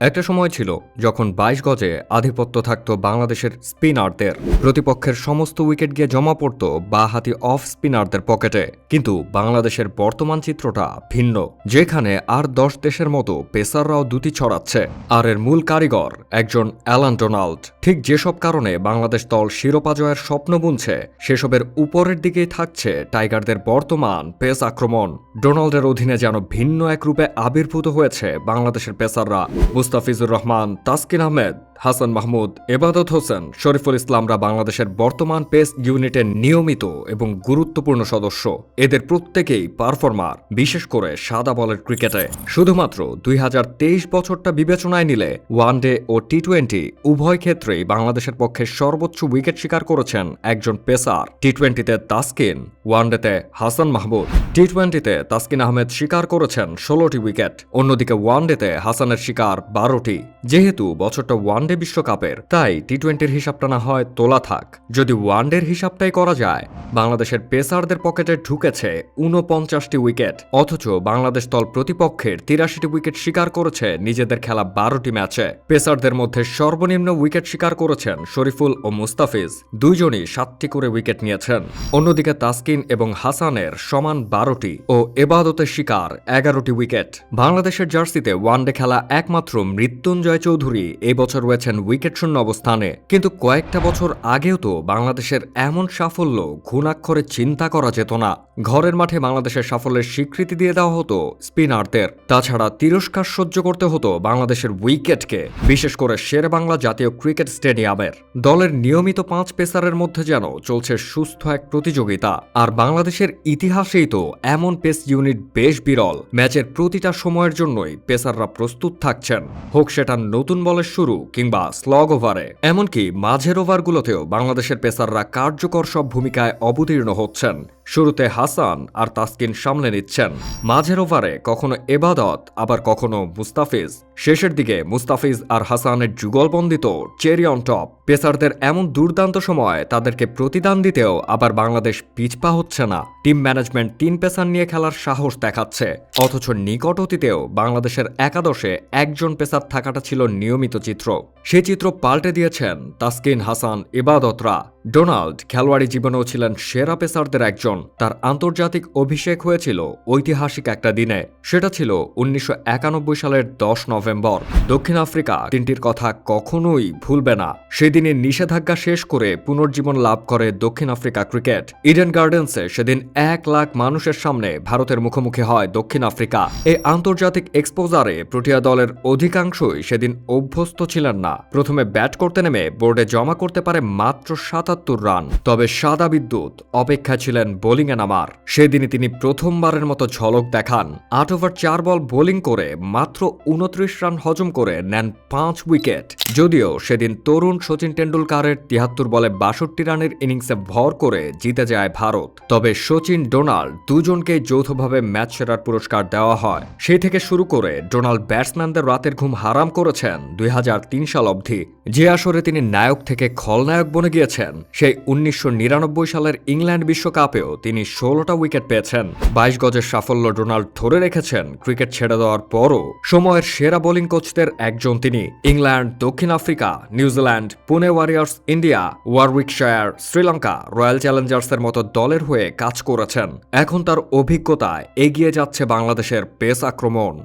একটা সময় ছিল যখন বাইশ গজে আধিপত্য থাকত বাংলাদেশের স্পিনারদের। প্রতিপক্ষের সমস্ত উইকেট গিয়ে জমা পড়ত বা হাতি অফ স্পিনারদের পকেটে। কিন্তু বাংলাদেশের বর্তমান চিত্রটা ভিন্ন, যেখানে আর দশ দেশের মতো পেসাররাও দুটি ছড়াচ্ছে। আর এর মূল কারিগর একজন অ্যালান ডোনাল্ড। ঠিক যেসব কারণে বাংলাদেশ দল শিরোপা জয়ের স্বপ্ন বুনছে, সেসবের উপরের দিকেই থাকছে টাইগারদের বর্তমান পেস আক্রমণ। ডোনাল্ডের অধীনে যেন ভিন্ন এক রূপে আবির্ভূত হয়েছে বাংলাদেশের পেসাররা। মুস্তাফিজুর রহমান, তাসকিন আহমেদ। হাসান মাহমুদ, এবাদত হোসেন, শরীফুল ইসলামরা বাংলাদেশের বর্তমান পেস ইউনিটের নিয়মিত এবং গুরুত্বপূর্ণ সদস্য। এদের প্রত্যেকেই পারফর্মার, বিশেষ করে সাদা বলের ক্রিকেটে। শুধুমাত্র দুই বছরটা বিবেচনায় নিলে ওয়ানডে ও টি টোয়েন্টি উভয় ক্ষেত্রেই বাংলাদেশের পক্ষে সর্বোচ্চ উইকেট শিকার করেছেন একজন পেসার। টি টোয়েন্টিতে তাসকিন, ওয়ানডেতে হাসান মাহমুদ। টি টোয়েন্টিতে তাসকিন আহমেদ শিকার করেছেন ষোলোটি উইকেট, অন্যদিকে ওয়ানডেতে হাসানের শিকার বারোটি। যেহেতু বছরটা ওয়ানডে বিশ্বকাপের। তাই টি টোয়েন্টির হিসাবটা না হয় তোলা থাক। যদি ওয়ানডের হিসাবটাই করা যায়, বাংলাদেশের পেসারদের পকেটে ঢুকেছে ঊনপঞ্চাশটি উইকেট, অথচ বাংলাদেশ দল প্রতিপক্ষের তিরাশিটি উইকেট শিকার করেছে নিজেদের খেলা বারোটি ম্যাচে। পেসারদের মধ্যে সর্বনিম্ন উইকেট শিকার করেছেন শরীফুল ও মুস্তাফিজ। দুইজনই সাতটি করে উইকেট নিয়েছেন। অন্যদিকে তাসকিন এবং হাসানের সমান বারোটি ও এবাদতের শিকার এগারোটি উইকেট। বাংলাদেশের জার্সিতে ওয়ানডে খেলা একমাত্র মৃত্যুঞ্জয় চৌধুরী এবছর রয়েছেন উইকেট শূন্য অবস্থানে। কিন্তু কয়েকটা বছর আগেও তো বাংলাদেশের এমন সাফল্য ঘুণাক্ষরে চিন্তা করা যেত না। ঘরের মাঠে বাংলাদেশের সাফল্যের স্বীকৃতি দিয়ে দেওয়া হতো স্পিনারদের। তাছাড়া তিরস্কার সহ্য করতে হতো বাংলাদেশের উইকেটকে, বিশেষ করে শেরে বাংলা জাতীয় ক্রিকেট স্টেডিয়ামের। দলের নিয়মিত পাঁচ পেসারের মধ্যে যেন চলছে সুস্থ এক প্রতিযোগিতা। আর বাংলাদেশের ইতিহাসেই তো এমন পেস ইউনিট বেশ বিরল। ম্যাচের প্রতিটা সময়ের জন্যই পেসাররা প্রস্তুত থাকছেন। হোক সেটা নতুন বলের শুরু কিংবা স্লগ ওভারে এমনকি মাঝের ওভারগুলোতেও বাংলাদেশের পেসাররা কার্যকর সব ভূমিকায় অবতীর্ণ হচ্ছেন। শুরুতে হাসান আর তাসকিন সামলে নিচ্ছেন। মাঝের ওভারে কখনো এবাদত, আবার কখনো মুস্তাফিজ। শেষের দিকে মুস্তাফিজ আর হাসানের যুগলবন্দিত চেরি অন টপ। পেসারদের এমন দুর্দান্ত সময় তাদেরকে প্রতিদান দিতেও আবার বাংলাদেশ পিছপা হচ্ছে না। টিম ম্যানেজমেন্ট তিন পেসার নিয়ে খেলার সাহস দেখাচ্ছে। অথচ নিকট অতীতেও বাংলাদেশের একাদশে একজন পেসার থাকাটা ছিল নিয়মিত চিত্র। সে চিত্র পাল্টে দিয়েছেন তাসকিন, হাসান ইবাদতরা ডোনাল্ড খেলোয়াড়ি জীবনেও ছিলেন সেরা পেসারদের একজন। তার আন্তর্জাতিক অভিষেক হয়েছিল ঐতিহাসিক একটা দিনে। সেটা ছিল উনিশশো একানব্বই সালের দশ নভেম্বর। দক্ষিণ আফ্রিকা তিনটির কথা কখনোই ভুলবে না। সেদিনে নিষেধাজ্ঞা শেষ করে পুনর্জীবন লাভ করে দক্ষিণ আফ্রিকা ক্রিকেট। ইডেন গার্ডেন্সে সেদিন এক লাখ মানুষের সামনে ভারতের মুখোমুখি হয় দক্ষিণ আফ্রিকা। এই আন্তর্জাতিক এক্সপোজারে প্রোটিয়া দলের অধিকাংশই সেদিন অভ্যস্ত ছিলেন না। প্রথমে ব্যাট করতে নেমে বোর্ডে জমা করতে পারে মাত্র সাতাত্তর রান। তবে সাদা বিদ্যুৎ অপেক্ষা ছিলেন বোলিংয়ে নামার। সেদিনই তিনি প্রথমবারের মতো ঝলক দেখান। আট ওভার চার বল বোলিং করে মাত্র উনত্রিশ রান হজম করে নেন পাঁচ উইকেট। যদিও সেদিন তরুণ সচিন টেন্ডুলকারের তিয়াত্তর বলে বাষট্টি রানের ইনিংসে ভর করে জিতে যায় ভারত। তবে সচিন, ডোনাল্ড দুজনকে যৌথভাবে ম্যাচ সেরার পুরস্কার দেওয়া হয়। সেই থেকে শুরু করে ডোনাল্ড ব্যাটসম্যানদের রাতের ঘুম হারাম করেছেন দুই হাজার তিন সাল অবধি। যে আসরে তিনি নায়ক থেকে খলনায়ক বনে গিয়েছেন। সেই উনিশশো নিরানব্বই সালের ইংল্যান্ড বিশ্বকাপেও তিনি ষোলোটা উইকেট পেয়েছেন। বাইশ গজের সাফল্য ডোনাল্ড ধরে রেখেছেন ক্রিকেট ছেড়ে দেওয়ার পরও সময়ের সেরা বোলিং কোচদের একজন তিনি। ইংল্যান্ড, দক্ষিণ Africa New Zealand Pune Warriors, India, Warwickshire, Sri Lanka, Royal চ্যালেঞ্জার্সের মতো দলের হয়ে কাজ করেছেন। এখন তার অভিজ্ঞতায় এগিয়ে যাচ্ছে বাংলাদেশের পেস আক্রমণ।